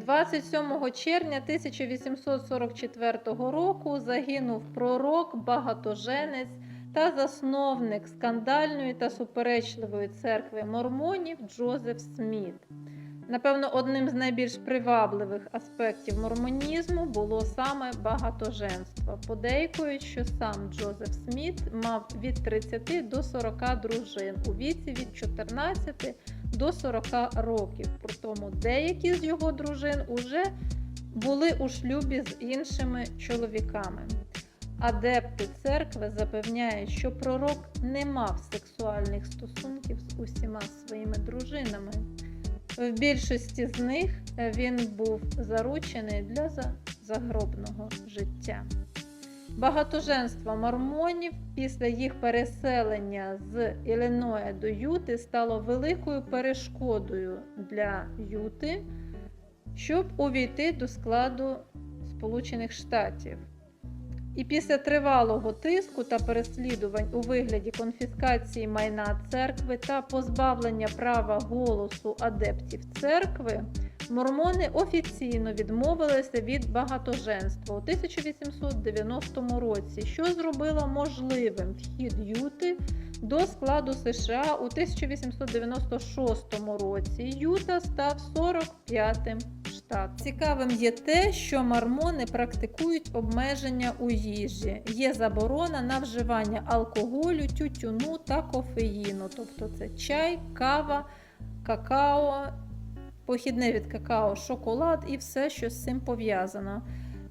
27 червня 1844 року загинув пророк, багатоженець та засновник скандальної та суперечливої церкви мормонів Джозеф Сміт. Напевно, одним з найбільш привабливих аспектів мормонізму було саме багатоженство. Подейкують, що сам Джозеф Сміт мав від 30 до 40 дружин у віці від 14 до 40 років. При тому деякі з його дружин уже були у шлюбі з іншими чоловіками. Адепти церкви запевняють, що пророк не мав сексуальних стосунків з усіма своїми дружинами. В більшості з них е, він був заручений для загробного життя. Багатоженство мормонів після їх переселення з Ілліноя до Юти стало великою перешкодою для Юти, щоб увійти до складу Сполучених Штатів. І після тривалого тиску та переслідувань у вигляді конфіскації майна церкви та позбавлення права голосу адептів церкви, мормони офіційно відмовилися від багатоженства у 1890 році, що зробило можливим вхід Юти до складу США у 1896 році. Юта став 45-м штатом. Цікавим є те, що мормони практикують обмеження у їжі. Є заборона на вживання алкоголю, тютюну та кофеїну, тобто це чай, кава, какао, похідне від какао, шоколад і все, що з цим пов'язано.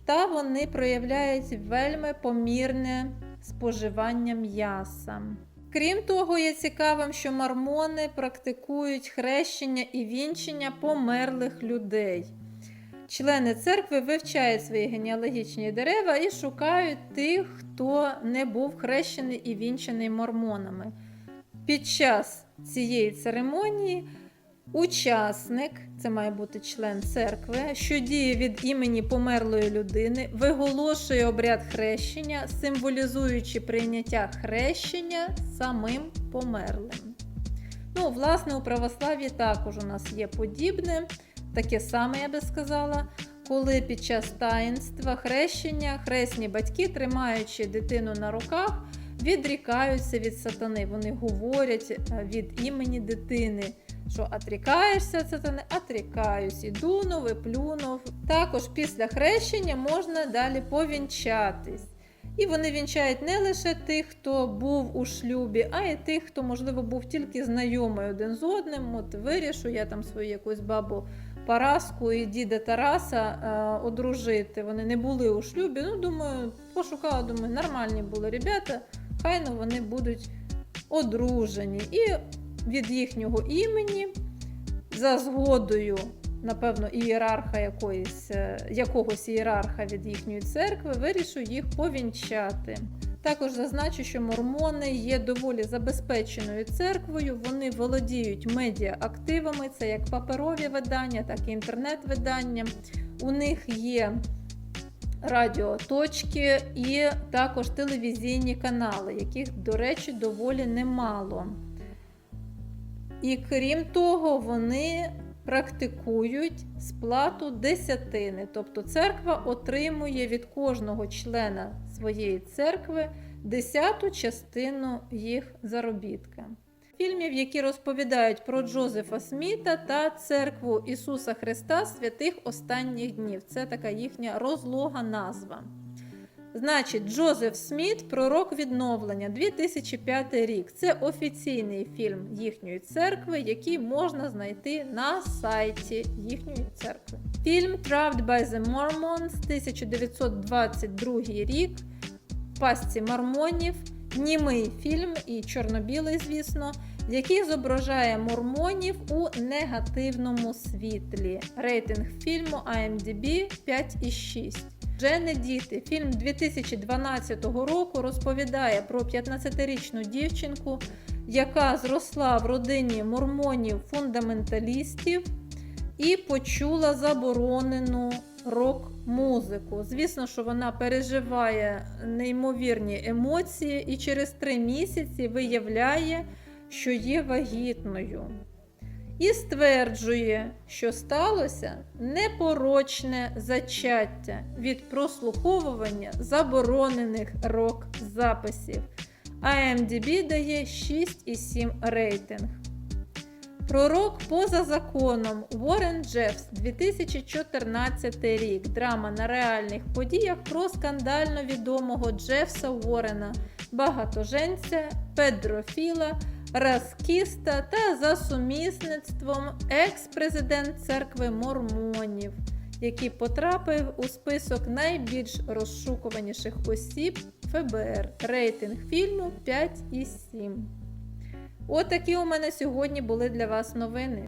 Та вони проявляють вельми помірне споживання м'яса. Крім того, є цікавим, що мормони практикують хрещення і вінчення померлих людей. Члени церкви вивчають свої генеалогічні дерева і шукають тих, хто не був хрещений і вінчений мормонами. Під час цієї церемонії учасник, це має бути член церкви, що діє від імені померлої людини, виголошує обряд хрещення, символізуючи прийняття хрещення самим померлим. Ну, власне, у православ'ї також у нас є подібне, таке саме, я би сказала, коли під час таїнства хрещення хресні батьки, тримаючи дитину на руках, відрікаються від сатани. Вони говорять е, від імені дитини, що отрікаєшся сатани, отрікаюсь, і дунув, і плюнув. Також після хрещення можна далі повінчатись. І вони вінчають не лише тих, хто був у шлюбі, а й тих, хто, можливо, був тільки знайомий один з одним. От вирішу я там свою якусь бабу Параску і діда Тараса е, одружити. Вони не були у шлюбі. Ну, думаю, пошукала, думаю, нормальні були ребята, хай ну вони будуть одружені. І від їхнього імені за згодою. Напевно, ієрарха якоїсь, е, якогось ієрарха від їхньої церкви вирішив їх повінчати. Також зазначу, що мормони є доволі забезпеченою церквою. Вони володіють медіа-активами, це як паперові видання, так і інтернет-видання. У них є радіоточки і також телевізійні канали, яких, до речі, доволі немало. І крім того, вони практикують сплату десятини. Тобто церква отримує від кожного члена своєї церкви десяту частину їх заробітка. Фільмів, які розповідають про Джозефа Сміта та церкву Ісуса Христа святих останніх днів. Це така їхня розлога назва. Значить, Джозеф Сміт, пророк відновлення, 2005 рік. Це офіційний фільм їхньої церкви, який можна знайти на сайті їхньої церкви. Фільм Trapped by the Mormons 1922 рік. Пастці мормонів, німий фільм і чорно-білий, звісно, який зображає мормонів у негативному світлі. Рейтинг фільму IMDb 5,6. Вже діти. Фільм 2012 року розповідає про 15-річну дівчинку, яка зросла в родині мормонів-фундаменталістів і почула заборонену рок-музику. Звісно, що вона переживає неймовірні емоції і через три місяці виявляє, що є вагітною. І стверджує, що сталося непорочне зачаття від прослуховування заборонених рок-записів. IMDb дає 6,7 рейтинг. Пророк поза законом Уоррен Джефс 2014 рік. Драма на реальних подіях про скандально відомого Джефса Уоррена, багатоженця, педрофіла, раскіста та за сумісництвом екс-президент церкви Мормонів, який потрапив у список найбільш розшукуваніших осіб ФБР. Рейтинг фільму 5,7. Отакі у мене сьогодні були для вас новини.